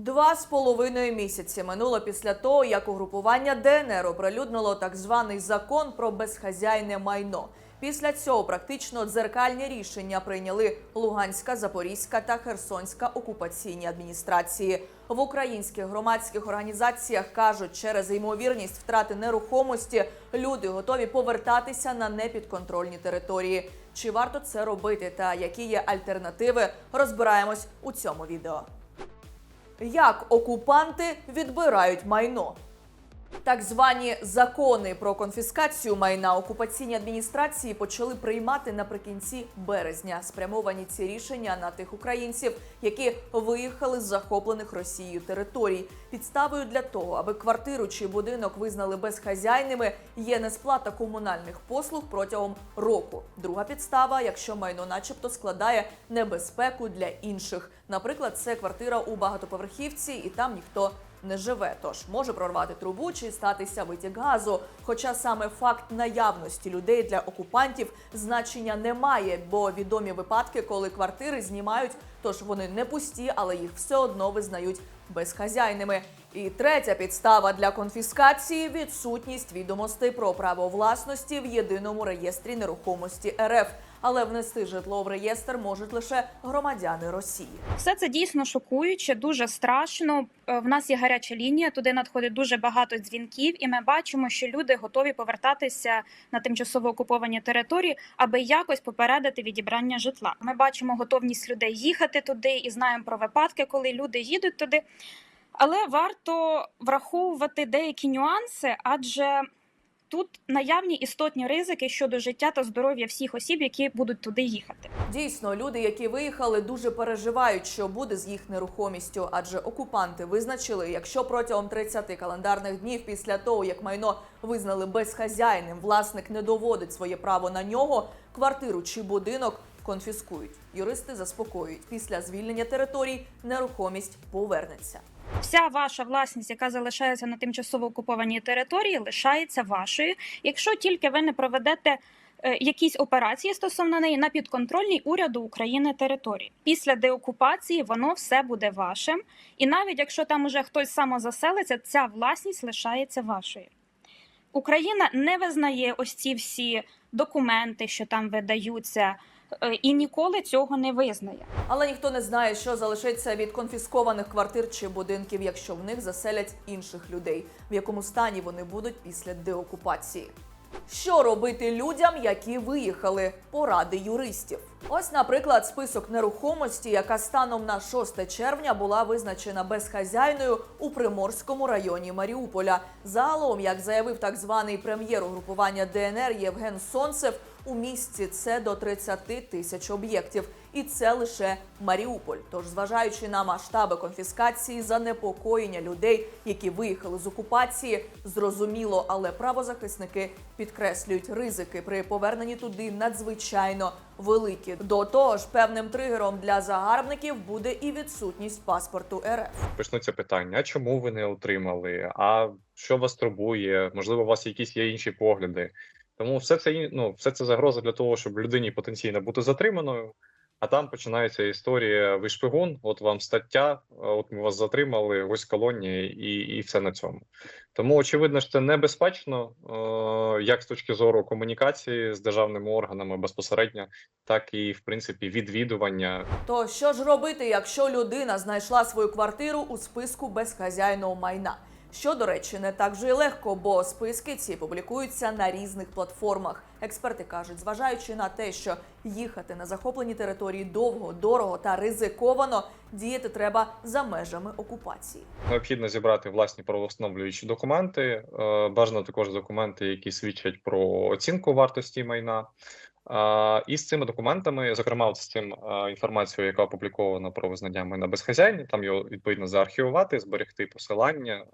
Два з половиною місяці минуло після того, як угрупування ДНР оприлюднило так званий закон про безхазяйне майно. Після цього практично дзеркальні рішення прийняли Луганська, Запорізька та Херсонська окупаційні адміністрації. В українських громадських організаціях кажуть, через ймовірність втрати нерухомості люди готові повертатися на непідконтрольні території. Чи варто це робити та які є альтернативи? Розбираємось у цьому відео. Як окупанти відбирають майно? Так звані закони про конфіскацію майна окупаційні адміністрації почали приймати наприкінці березня. Спрямовані ці рішення на тих українців, які виїхали з захоплених Росією територій. Підставою для того, аби квартиру чи будинок визнали безхазяйними, є несплата комунальних послуг протягом року. Друга підстава, якщо майно, начебто, складає небезпеку для інших. Наприклад, це квартира у багатоповерхівці, і там ніхто не живе, тож може прорвати трубу чи статися витік газу. Хоча саме факт наявності людей для окупантів значення не має, бо відомі випадки, коли квартири знімають, тож вони не пусті, але їх все одно визнають безхазяйними. І третя підстава для конфіскації відсутність відомостей про право власності в єдиному реєстрі нерухомості РФ. Але внести житло в реєстр можуть лише громадяни Росії. Все це дійсно шокуюче, дуже страшно. Е, В нас є гаряча лінія, туди надходить дуже багато дзвінків, і ми бачимо, що люди готові повертатися на тимчасово окуповані території, аби якось попередити відібрання житла. Ми бачимо готовність людей їхати туди і знаємо про випадки, коли люди їдуть туди. Але варто враховувати деякі нюанси, адже тут наявні істотні ризики щодо життя та здоров'я всіх осіб, які будуть туди їхати. Дійсно, люди, які виїхали, дуже переживають, що буде з їх нерухомістю, адже окупанти визначили, якщо протягом 30 календарних днів після того, як майно визнали безхазяйним, власник не доводить своє право на нього, квартиру чи будинок конфіскують. Юристи заспокоюють, після звільнення територій нерухомість повернеться. Вся ваша власність, яка залишається на тимчасово окупованій території, лишається вашою, якщо тільки ви не проведете е, якісь операції стосовно неї на підконтрольній уряду України території. Після деокупації воно все буде вашим, і навіть якщо там уже хтось самозаселиться, ця власність лишається вашою. Україна не визнає ось ці всі документи, що там видаються, і ніколи цього не визнає. Але ніхто не знає, що залишиться від конфіскованих квартир чи будинків, якщо в них заселять інших людей, в якому стані вони будуть після деокупації. Що робити людям, які виїхали? Поради юристів. Ось, наприклад, список нерухомості, яка станом на 6 червня була визначена безхазяйною у Приморському районі Маріуполя. Загалом, як заявив так званий прем'єр угрупування ДНР Євген Сонцев, у місті це до 30 тисяч об'єктів, і це лише Маріуполь. Тож, зважаючи на масштаби конфіскації, занепокоєння людей, які виїхали з окупації, зрозуміло, але правозахисники підкреслюють ризики при поверненні туди надзвичайно великі. До того ж, певним тригером для загарбників буде і відсутність паспорту РФ. почнуться питання: чому ви не отримали? А що вас турбує? Можливо, у вас якісь є інші погляди. Тому все це ну, все це загроза для того, щоб людині потенційно бути затриманою. А там починається історія ви шпигун, от вам стаття, от ми вас затримали, ось колонія, і, і все на цьому. Тому очевидно, що це небезпечно, е, як з точки зору комунікації з державними органами безпосередньо, так і в принципі відвідування То що ж робити, якщо людина знайшла свою квартиру у списку безхазяйного майна? Що, до речі, не так же й легко, бо списки ці публікуються на різних платформах. Експерти кажуть, зважаючи на те, що їхати на захоплені території довго, дорого та ризиковано, діяти треба за межами окупації. Необхідно зібрати власні правовстановлюючі документи. е, Бажано також документи, які свідчать про оцінку вартості майна. І з цими документами, зокрема, з цим інформацією, яка опублікована про визнання майна безхазяйні, там його відповідно заархівувати, зберегти посилання,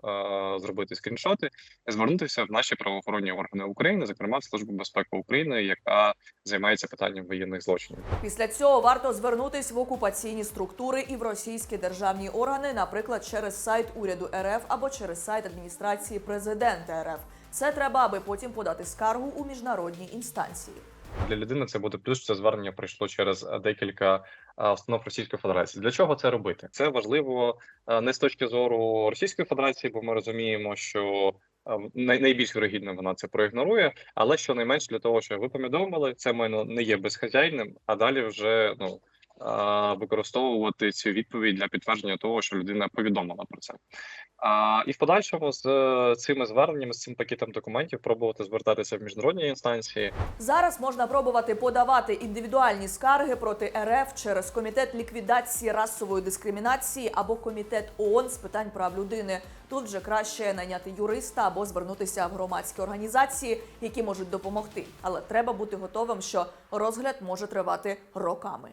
зробити скріншоти, і звернутися в наші правоохоронні органи України, зокрема в Службу безпеки України, яка займається питанням воєнних злочинів. Після цього варто звернутись в окупаційні структури і в російські державні органи, наприклад, через сайт уряду РФ або через сайт адміністрації президента РФ. Це треба, аби потім подати скаргу у міжнародні інстанції. Для людини це буде плюс, що це звернення пройшло через е, декілька е, установ Російської Федерації. Для чого це робити? Це важливо е, не з точки зору Російської Федерації, бо ми розуміємо, що найбільш вирогідно вона це проігнорує, але щонайменш для того, що ви повідомили, це майно не є безхазяйним, а далі вже ну. Е, Використовувати цю відповідь для підтвердження того, що людина повідомила про це. А, і в подальшому з е, цими зверненнями, з цим пакетом документів, пробувати звертатися в міжнародні інстанції, Зараз можна пробувати подавати індивідуальні скарги проти РФ через комітет ліквідації расової дискримінації або комітет ООН з питань прав людини. Тут вже краще найняти юриста або звернутися в громадські організації, які можуть допомогти. Але треба бути готовим, що розгляд може тривати роками.